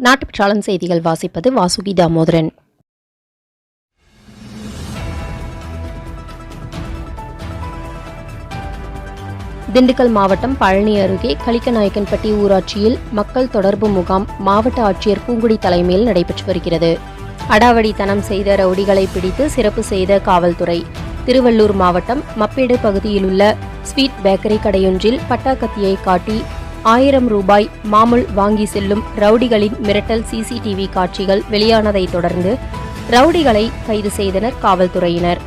நாட்டுப்பற்றாளன் செய்திகள் வாசிப்பது வாசுகி தாமோதரன் திண்டுக்கல் மாவட்டம் பழனி அருகே கலிக்கநாயக்கன்பட்டி ஊராட்சியில் மக்கள் தொடர்பு முகாம் மாவட்ட ஆட்சியர் பூங்குடி தலைமையில் நடைபெற்று வருகிறது. அடாவடித்தனம் செய்த ரவுடிகளை பிடித்து சிறப்பு செய்த காவல்துறை. திருவள்ளூர் மாவட்டம் மப்பேடு பகுதியிலுள்ள ஸ்வீட் பேக்கரி கடையொன்றில் பட்டாக்கத்தியை காட்டி ஆயிரம் ரூபாய் மாமூல் வாங்கி செல்லும் ரவுடிகளின் மிரட்டல் சிசிடிவி காட்சிகள் வெளியானதைத் தொடர்ந்து ரவுடிகளை கைது செய்தனர் காவல்துறையினர்.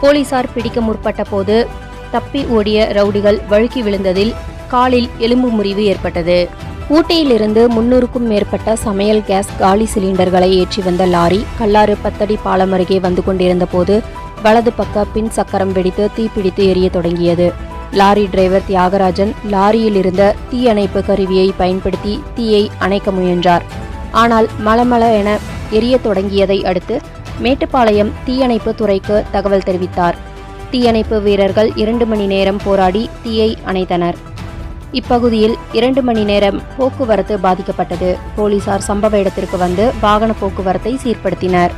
போலீசார் பிடிக்க முற்பட்ட போது தப்பி ஓடிய ரவுடிகள் வழுக்கி விழுந்ததில் காலில் எலும்பு முறிவு ஏற்பட்டது. ஊட்டியிலிருந்து முன்னூறுக்கும் மேற்பட்ட சமையல் கேஸ் காலி சிலிண்டர்களை ஏற்றி வந்த லாரி கல்லாறு பத்தடி பாலம் அருகே வந்து கொண்டிருந்த போது வலது பக்க பின் சக்கரம் வெடித்து தீப்பிடித்து எரிய தொடங்கியது. லாரி டிரைவர் தியாகராஜன் லாரியில் இருந்த தீயணைப்பு கருவியை பயன்படுத்தி தீயை அணைக்க முயன்றார். ஆனால் மளமள என எரியத் தொடங்கியதை அடுத்து மேட்டுப்பாளையம் தீயணைப்பு துறைக்கு தகவல் தெரிவித்தார். தீயணைப்பு வீரர்கள் இரண்டு மணி நேரம் போராடி தீயை அணைத்தனர். இப்பகுதியில் இரண்டு மணி நேரம் போக்குவரத்து பாதிக்கப்பட்டது. போலீசார் சம்பவ இடத்திற்கு வந்து வாகன போக்குவரத்தை சீர்படுத்தினர்.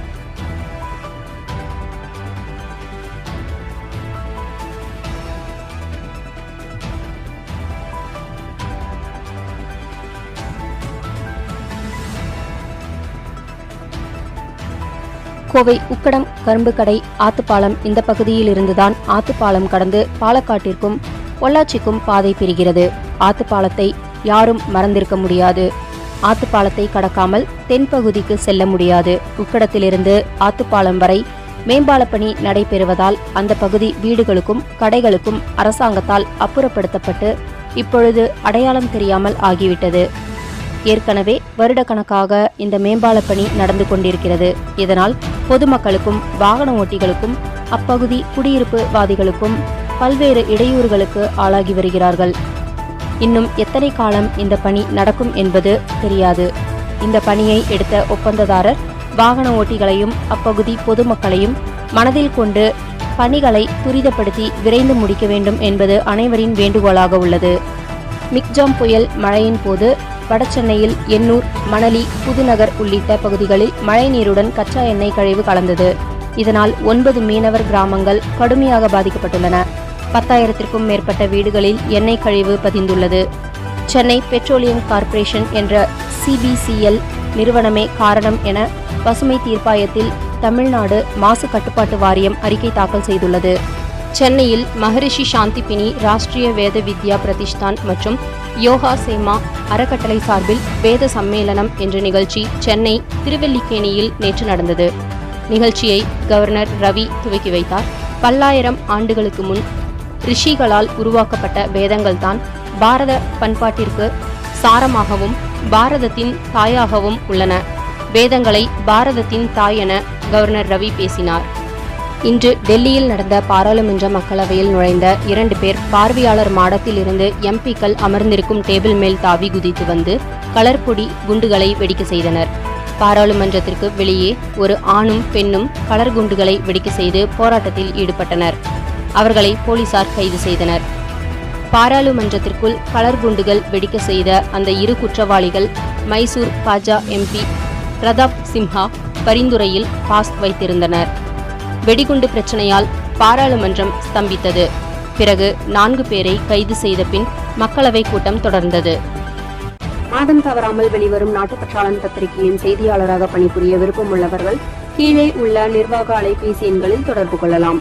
கோவை உக்கடம் கரும்பு கடை ஆத்துப்பாலம் இந்த பகுதியில் இருந்துதான் ஆத்துப்பாலம் கடந்து பாலக்காட்டிற்கும் பொள்ளாச்சிக்கும் பாதை பிரிகிறது. ஆத்துப்பாலத்தை யாரும் மறந்திருக்க முடியாது. ஆத்துப்பாலத்தை கடக்காமல் தென்பகுதிக்கு செல்ல முடியாது. உக்கடத்திலிருந்து ஆத்துப்பாலம் வரை மேம்பாலப் பணி நடைபெறுவதால் அந்த பகுதி வீடுகளுக்கும் கடைகளுக்கும் அரசாங்கத்தால் அப்புறப்படுத்தப்பட்டு இப்பொழுது அடையாளம் தெரியாமல் ஆகிவிட்டது. ஏற்கனவே வருடக்கணக்காக இந்த மேம்பாலப் பணி நடந்து கொண்டிருக்கிறது. இதனால் பொதுமக்களுக்கும் வாகன ஓட்டிகளுக்கும் அப்பகுதி குடியிருப்பு வாதிகளுக்கும் பல்வேறு இடையூறுகளுக்கு ஆளாகி வருகிறார்கள். இன்னும் எத்தனை காலம் இந்த பணி நடக்கும் என்பது தெரியாது. இந்த பணியை எடுத்த ஒப்பந்ததாரர் வாகன ஓட்டிகளையும் அப்பகுதி பொதுமக்களையும் மனதில் கொண்டு பணிகளை துரிதப்படுத்தி விரைந்து முடிக்க வேண்டும் என்பது அனைவரின் வேண்டுகோளாக உள்ளது. மிக்ஜாம் புயல் மழையின் போது வடசென்னையில் எண்ணூர் மணலி புதுநகர் உள்ளிட்ட பகுதிகளில் மழைநீருடன் கச்சா எண்ணெய் கழிவு கலந்தது. இதனால் ஒன்பது மீனவர் கிராமங்கள் கடுமையாக பாதிக்கப்பட்டுள்ளன. பத்தாயிரத்திற்கும் மேற்பட்ட வீடுகளில் எண்ணெய் கழிவு பதிந்துள்ளது. சென்னை பெட்ரோலியம் கார்ப்பரேஷன் என்ற சிபிசிஎல் நிறுவனமே காரணம் என பசுமை தீர்ப்பாயத்தில் தமிழ்நாடு மாசு கட்டுப்பாட்டு வாரியம் அறிக்கை தாக்கல் செய்துள்ளது. சென்னையில் மகரிஷி சாந்திபினி ராஷ்டிரிய வேத வித்யா பிரதிஷ்தான் மற்றும் யோகா சேமா அறக்கட்டளை சார்பில் வேத சம்மேளனம் என்ற நிகழ்ச்சி சென்னை திருவல்லிக்கேணியில் நேற்று நடந்தது. நிகழ்ச்சியை கவர்னர் ரவி துவக்கி வைத்தார். பல்லாயிரம் ஆண்டுகளுக்கு முன் ரிஷிகளால் உருவாக்கப்பட்ட வேதங்கள்தான் பாரத பண்பாட்டிற்கு சாரமாகவும் பாரதத்தின் தாயாகவும் உள்ளன. வேதங்களை பாரதத்தின் தாய் என கவர்னர் ரவி பேசினார். இன்று டெல்லியில் நடந்த பாராளுமன்ற மக்களவையில் நுழைந்த இரண்டு பேர் பார்வையாளர் மாடத்தில் இருந்து எம்பிக்கள் அமர்ந்திருக்கும் டேபிள் மேல் தாவி குதித்து வந்து கலர்பொடி குண்டுகளை வெடிக்க செய்தனர். பாராளுமன்றத்திற்கு வெளியே ஒரு ஆணும் பெண்ணும் கலர் குண்டுகளை வெடிக்க செய்து போராட்டத்தில் ஈடுபட்டனர். அவர்களை போலீசார் கைது செய்தனர். பாராளுமன்றத்திற்குள் கலர் குண்டுகள் வெடிக்க செய்த அந்த இரு குற்றவாளிகள் மைசூர் பாஜா எம்பி பிரதாப் சிம்ஹா பரிந்துரையில் பாஸ் வைத்திருந்தனர். வெடிகுண்டு பிரச்சனையால் பாராளுமன்றம் ஸ்தம்பித்தது. பிறகு நான்கு பேரை கைது செய்த பின் மக்களவை கூட்டம் தொடர்ந்தது. மாதம் தவறாமல் வெளிவரும் நாட்டுப்பற்றாளன் பத்திரிகையின் செய்தியாளராக பணிபுரிய விருப்பமுள்ளவர்கள் கீழே உள்ள நிர்வாக அலைபேசி எண்களில் தொடர்பு கொள்ளலாம்.